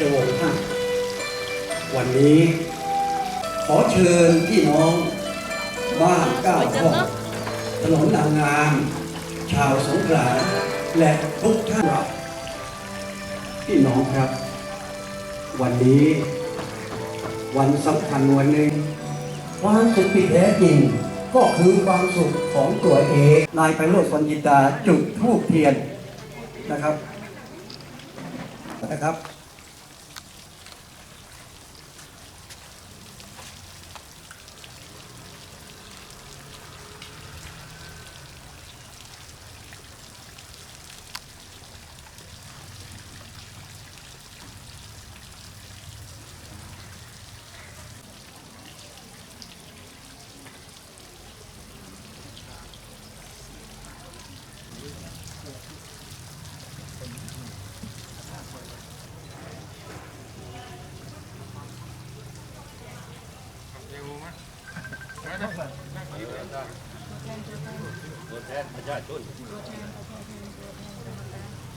แห่งราชวงศ์ฮั่นวันนี้ ขอเชิญพี่น้อง บ้านเก้าห้องถนนนางงาม ชาวสงขลาและทุกท่านเราพี่น้องครับ วันนี้ วันสำคัญวันหนึ่งความสุขที่แท้จริงก็คือความสุขของตัวเองนายไพโรจน์วันยินดาจุดธูปเทียนนะครับนะครับ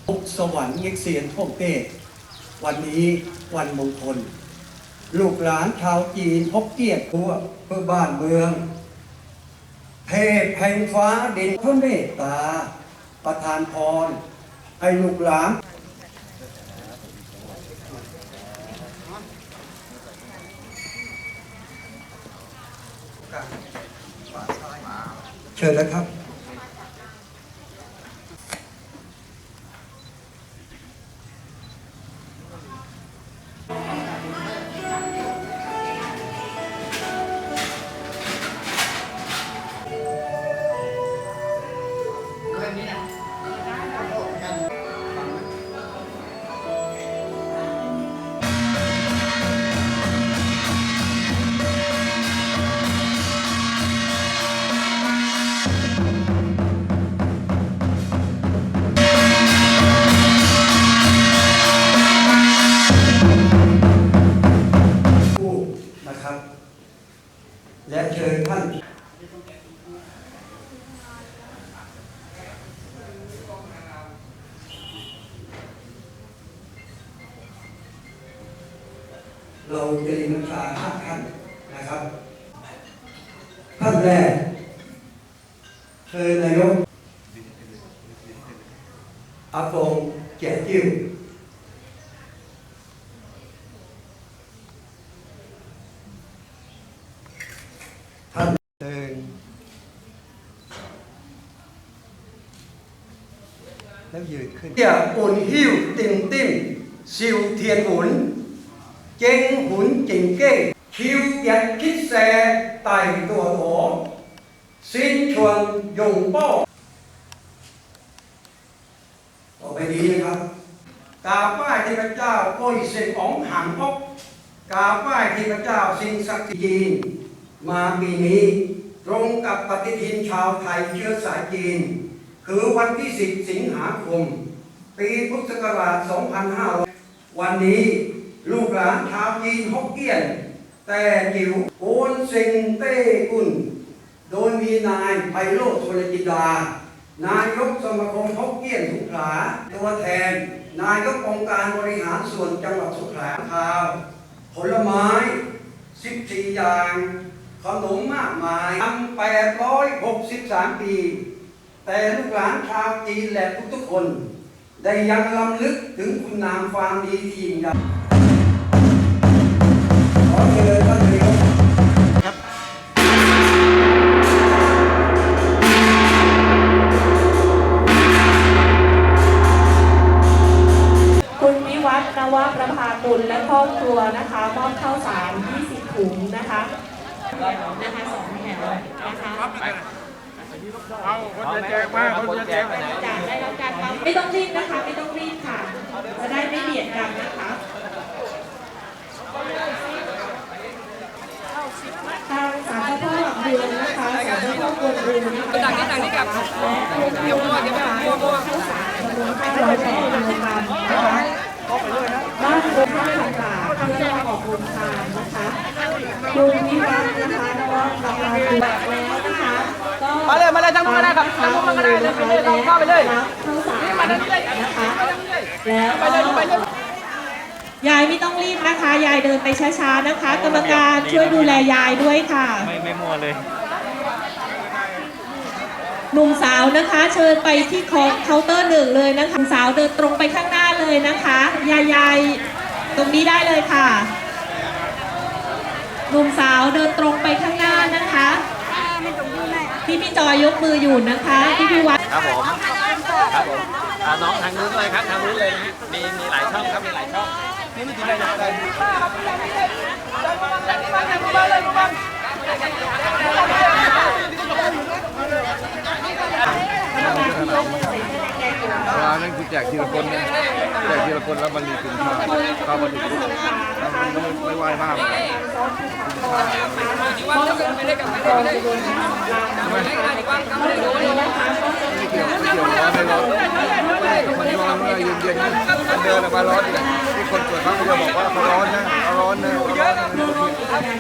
ทุกสวรรค์เง็กเซียนท่งเต้วันนี้วันมงคล ลูกหลานชาวจีนพบเกียรติทั่วเพื่อบ้านเมือง เทพแห่งฟ้าดินพระเมตตา ประทานพร ให้ลูกหลานเชิญนะครับ และเชิญท่านเราจะลินชาห้าท่านนะครับ ท่านแรกเชิญนายกอาฟงแก่จิ้ว ท่านเดิน แล้วยืนขึ้นเที่ยอุ่นหิ้วติ่มติ่มซิวเทียนหมุน เจงหุนจิงเก้งคิวเย็ดคิดแสไต่ตัวโถสิ้นชวนยงโป้ต่อไปนี้นะครับกราบไหว้เทพเจ้าโอ้ยเสงอ๋องหางพกกราบไหว้เทพเจ้าสิงศักดิ์สิทธิ์จีนมาปีนี้ ตรงกับปฏิทินชาวไทยเชื้อสายจีน คือวันที่ 10 สิงหาคม ปีพุทธศักราช 2500 วันนี้ลูกหลานชาวจีนฮกเกี้ยน แต่จิ๋วโอนเซิงเต้กุนโดยมีนายไพโรจน์ชลจิดา นายกสมาคมฮกเกี้ยนสงขลาตัวแทน นายกองค์การบริหารส่วนจังหวัดสงขลาข่าว ผลไม้ 14 อย่าง ขนมมากมายทำ863 ปี แต่ลูกหลานชาวจีนและทุกๆคน ได้ยังลำลึกถึงคุณงามความดีที่ยิ่งใหญ่ขอเชิญท่านนายกคุณวิวัฒนวประภากุลและครอบครัวนะคะมอบข้าวสาร 20 ถุงนะคะนะคะสองแถวนะคะ เอาคนจะแจกมาคนจะแจกจากได้รับการไม่ต้องรีบนะคะ ไม่ต้องรีบค่ะ จะได้ไม่เบียดกันนะคะทางสารเจ้าพ่อหลักเดือนนะคะสารเจ้าพ่อกวนอูนะคะและโรงพยาบาลข้าวสารจำนวน500แผงกิโลกรัมนะคะบ้านโรงข้าวต่างๆที่จะออกโรงทานนะคะคุณวิวัฒน์นะคะนวัตกรรมคุณแบบแล้วนะคะก็ มาเลยมาเลยทางนู้นก็ได้ครับทางนู้นก็ได้เลยไปเลยเราเข้าไปเลยรับข้าวสารนะคะแล้วไปเลยไปเลยยายไม่ต้องรีบนะคะ ยายเดินไปช้าๆนะคะ กรรมการช่วยดูแลยายด้วยค่ะ ไม่ไม่มั่วเลย หนุ่มสาวนะคะ เชิญไปที่เคาน์เตอร์หนึ่งเลยนะคะหนุ่มสาวเดินตรงไปข้างหน้าเลยนะคะ ยายยายตรงนี้ได้เลยค่ะ หนุ่มสาวเดินตรงไปข้างหน้านะคะ ที่พี่จอยยกมืออยู่นะคะที่พี่วัดครับผมครับผมอ่าน้องทางนู้นเลยครับทางนู้นเลยนะฮะมีมีหลายช่องครับมีหลายช่องนี่ไม่ถึงได้ยังไงร้านนั้นคือแจกทีละคนนะแจกทีละคนแล้วมันมีคุณค่าเข้ามาถึงปุ๊บแล้วมันไม่ไม่ไหวมากไม่เกี่ยวไม่เกี่ยวร้อนไม่ร้อนมันร้อนเมื่อเย็นเย็นๆมันเดินออกมาร้อนเนี่ยที่คนตรวจบ้าจะบอกว่าเขาร้อนนะเขาร้อนนะเขาร้อนนะ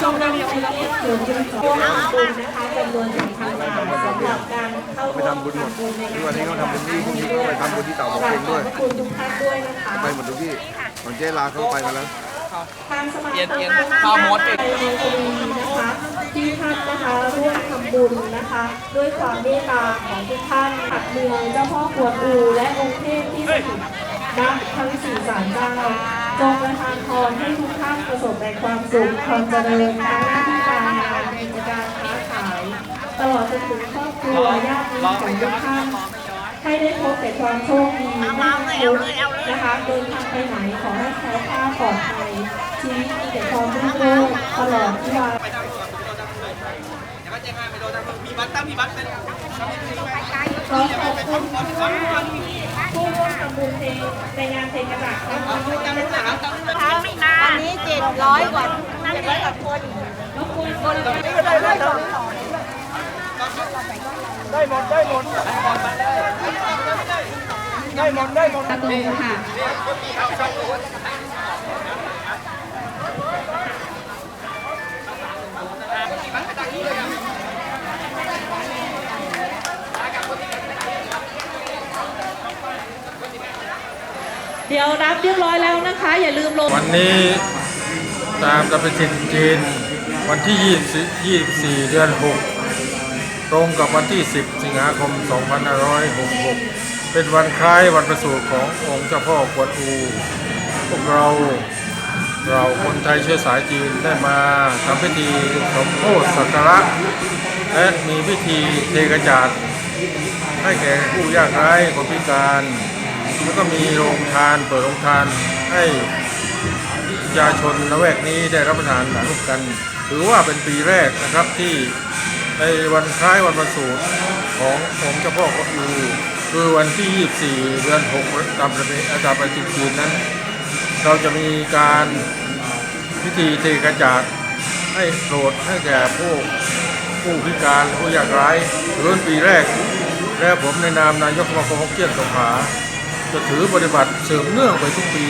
ชมรมชีวิตศูนย์จุดสองบุญนะคะ จำนวนหนึ่งพันบาทสำหรับการเข้าไปร่วมทำบุญหมดในทุกวันนี้เขาทำบุญที่พรุ่งนี้ก็ไปทำบุญที่เต่าของกราเอบงขอด้วยบพระคุณทุกท่านด้วยนะคะไปหมดทุกที่ของเจ๊ลาเขาไปมาแล้วทางสมาคมข้าวมดในคดีนะคะที่ท่านนะคะร่วมทำบุญนะคะ ด้วยความเมตตาของทุกท่านหักเมืองเจ้าพ่อกวนอูและองค์เทพที่สถิตณทั้งสี่ศาลเจ้าจงประทานพรให้ทุกท่านประสบแต่ความสุขความเจริญทั้งหน้าที่การงานกิจการค้าขาย ตลอดจนถึงครอบครัวญาติมิตรของทุกท่านให้ได้พบแต่ความโชคดีไม่ทุกข์นะคะเดินทางไปไหนขอให้แคล้วคลาดปลอดภัยชีวิตมีแต่ความรุ่งโรจน์ตลอดที่วันขอขอบคุณผู้ร่วมผู้ร่วมทำบุญในในงานเพลงกระดาษครั้งนี้ด้วยนะคะอันนี้เจ็ดร้อยกว่าเจ็ดร้อยกว่าคนรบกวน คนนี้ก็ได้ได้สองสองตะโกนค่ะเดี๋ยวรับเรียบร้อยแล้วนะคะ อย่าลืมลง วันนี้ตามปฏิทินจีนวันที่20 24เดือน 6 ตรงกับวันที่ 10 สิงหาคม 2566 เป็นวันคล้ายวันประสูติขององค์เจ้าพ่อกวนอู พวกเราเราคนไทยเชื้อสายจีนได้มาทำพิธีสมโภชสักการะ และมีพิธีเทกระจาดให้แก่ผู้ยากไร้คนพิการ แล้วก็มีโรงทานเปิดโรงทานให้ประชาชนละแวกนี้ได้รับประทานร่วมกัน ถือว่าเป็นปีแรกนะครับที่ ในวันคล้ายวันประสูติขององค์เจ้าพ่อก็อูคือวันที่ 24 เดือน 6 ตามประเพณีตามปฏิทินนั้น เราจะมีการพิธีเทกระจาดให้โปรดให้แก่ผู้ผู้พิการผู้ยากไร้ถือเป็นปีแรก และผมในนามนายกสมาคมฮอกเกี้ยนสงขาจะถือปฏิบัติเสริมเนื่องไปทุกปี